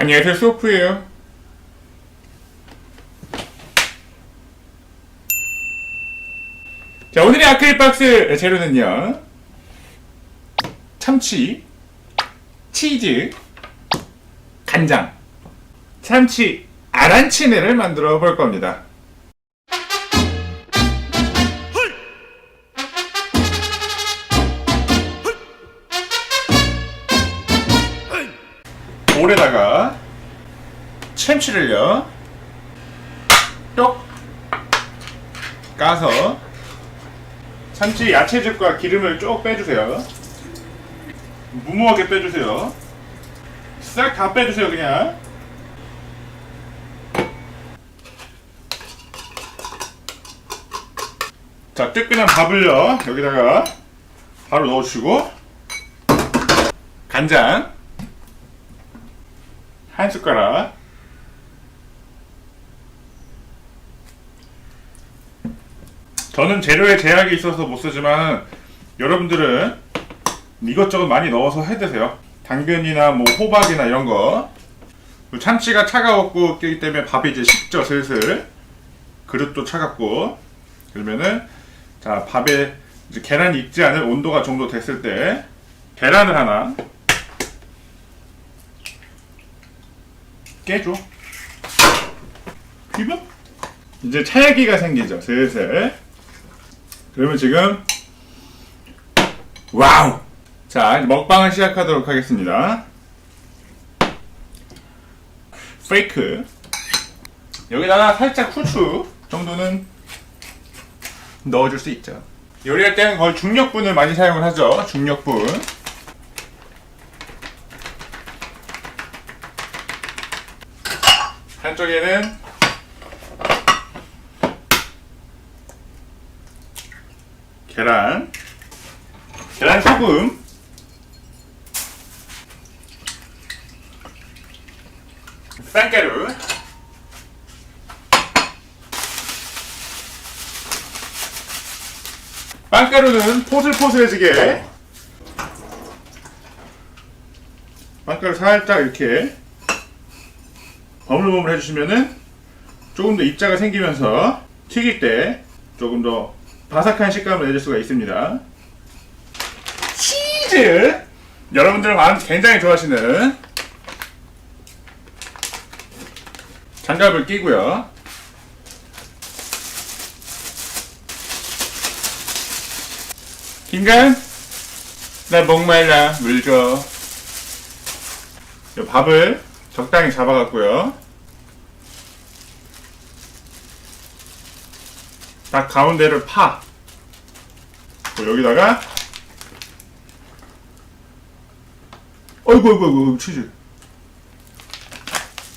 안녕하세요 소프예요. 자 오늘의 아크릴 박스 재료는요. 참치 치즈 간장. 참치 아란치네를 만들어 볼 겁니다 볼에다가 참치를요. 똑 까서 참치 야채즙과 기름을 쭉 빼주세요. 무모하게 빼주세요. 싹 다 빼주세요 그냥. 자 뜨끈한 밥을요 여기다가 바로 넣어주시고 간장 한 숟가락. 저는 재료에 제약이 있어서 못 쓰지만 여러분들은 이것저것 많이 넣어서 해 드세요. 당근이나 뭐 호박이나 이런 거. 참치가 차가웠고 끼기 때문에 밥이 이제 식죠 슬슬. 그릇도 차갑고. 그러면은 자 밥에 계란이 익지 않은 온도가 정도 됐을 때 계란을 하나 깨줘. 비벼? 이제 차야기가 생기죠, 슬슬. 그러면 지금, 와우! 자, 먹방을 시작하도록 하겠습니다. 페이크. 여기다가 살짝 후추 정도는 넣어줄 수 있죠. 요리할 때는 거의 중력분을 많이 사용을 하죠, 중력분. 한쪽에는 계란, 계란 소금, 쌀가루, 빵가루는 포슬포슬해지게 빵가루 살짝 이렇게 버물버물 해주시면은 조금 더 입자가 생기면서 튀길 때 조금 더 바삭한 식감을 내줄 수가 있습니다. 치즈! 여러분들 많은 굉장히 좋아하시는 장갑을 끼고요. 김간, 나 목말라 물 줘. 이 밥을 적당히 잡아갖고요. 딱 가운데를 파. 그리고 여기다가. 어이구 어이구 어이구 치즈.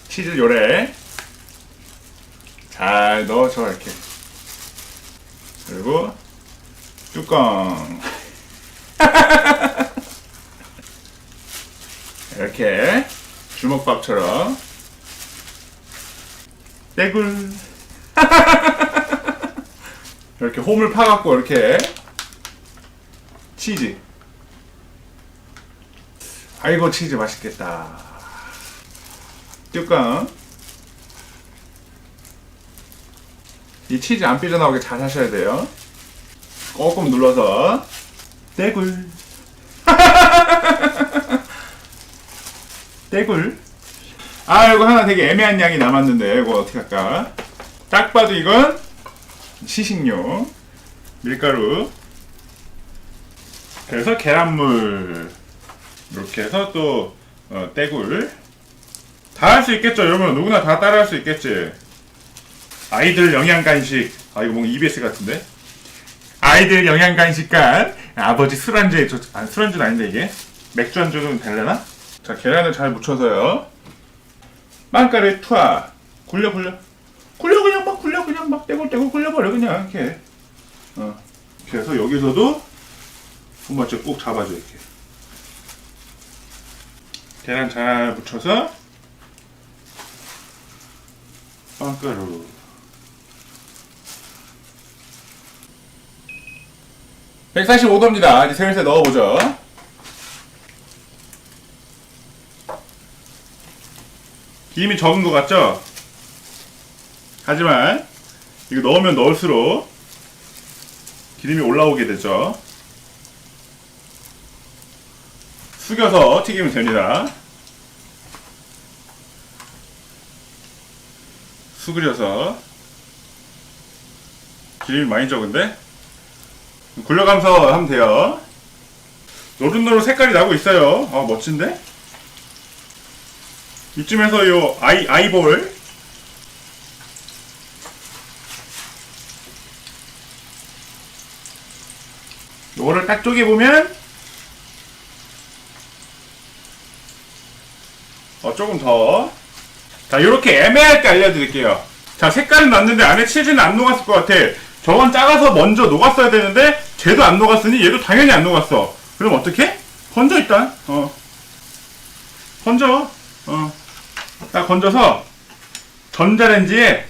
치즈 요래. 잘 넣어줘 이렇게. 그리고 뚜껑. 이렇게 주먹밥처럼. 떼굴. 이렇게 홈을 파갖고 이렇게 치즈. 아이고 치즈 맛있겠다. 뚜껑. 이 치즈 안 삐져나오게 잘 하셔야 돼요. 꾹꾹 눌러서 떼굴 떼굴. 아 이거 하나 되게 애매한 양이 남았는데 이거 어떻게 할까? 딱 봐도 이건 시식용 밀가루. 그래서 계란물. 이렇게 해서 또 어, 떼굴. 다 할 수 있겠죠 여러분. 누구나 다 따라 할 수 있겠지. 아이들 영양 간식. 아 이거 뭔가 EBS 같은데? 아이들 영양 간식간 아버지 술안주에 좋 아, 술안주는 아닌데 이게? 맥주 안주는 될려나? 자 계란을 잘 묻혀서요. 빵가루에 투하. 굴려 굴려. 굴려 그냥 막 굴려 그냥 막 떼굴떼굴 굴려버려 그냥 이렇게. 어 이렇게 해서 여기서도 손맛을 꼭 잡아줘 이렇게. 계란 잘 묻혀서 빵가루. 145도입니다. 이제 슬슬 넣어보죠. 기름이 적은 것 같죠? 하지만 이거 넣으면 넣을수록 기름이 올라오게 되죠. 숙여서 튀기면 됩니다. 수그려서 기름이 많이 적은데 굴려가면서 하면 돼요. 노릇노릇 색깔이 나고 있어요. 아 멋진데? 이쯤에서 요 아이 아이볼 요거를 딱 쪼개 보면 어 조금 더. 자 이렇게 애매할 때 알려드릴게요. 자 색깔은 났는데 안에 치즈는 안 녹았을 것 같아. 저건 작아서 먼저 녹았어야 되는데 쟤도 안 녹았으니 얘도 당연히 안 녹았어. 그럼 어떻게? 건져 일단. 어. 건져. 어. 딱 건져서 전자레인지에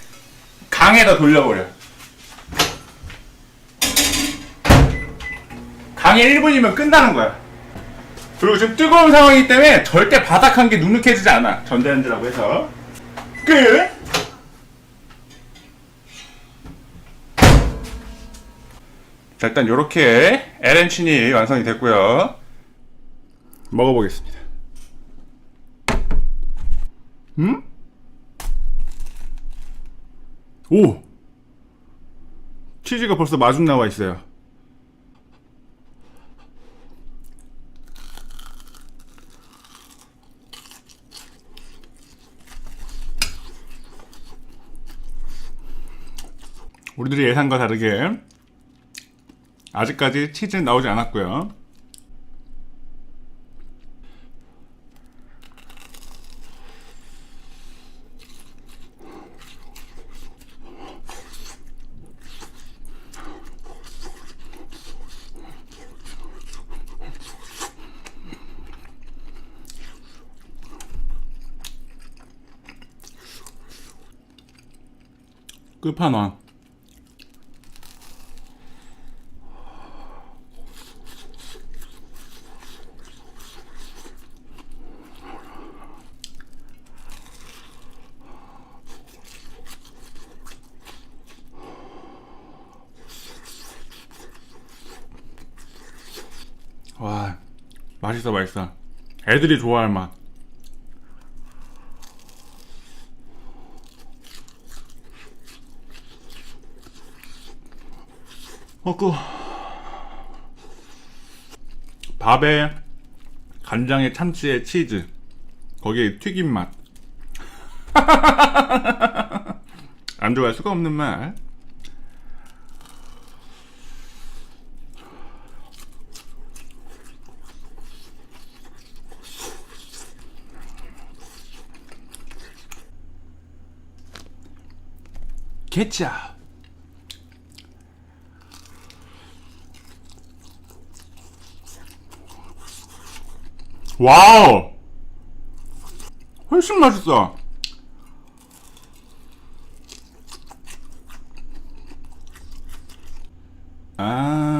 강에다 돌려버려. 강에 1분이면 끝나는 거야. 그리고 지금 뜨거운 상황이기 때문에 절대 바닥한 게 눅눅해지지 않아. 전자레인지라고 해서. 끝! 자, 일단 요렇게 에렌친이 완성이 됐고요. 먹어보겠습니다. 음? 오! 치즈가 벌써 마중 나와 있어요. 우리들이 예상과 다르게 아직까지 치즈는 나오지 않았고요. 끝판왕. 와, 맛있어, 맛있어. 애들이 좋아할 맛. 먹고 밥에 간장에 참치에 치즈 거기에 튀김 맛. 안 좋아할 수가 없는 맛. 케 와우! 훨씬 맛있어. 아.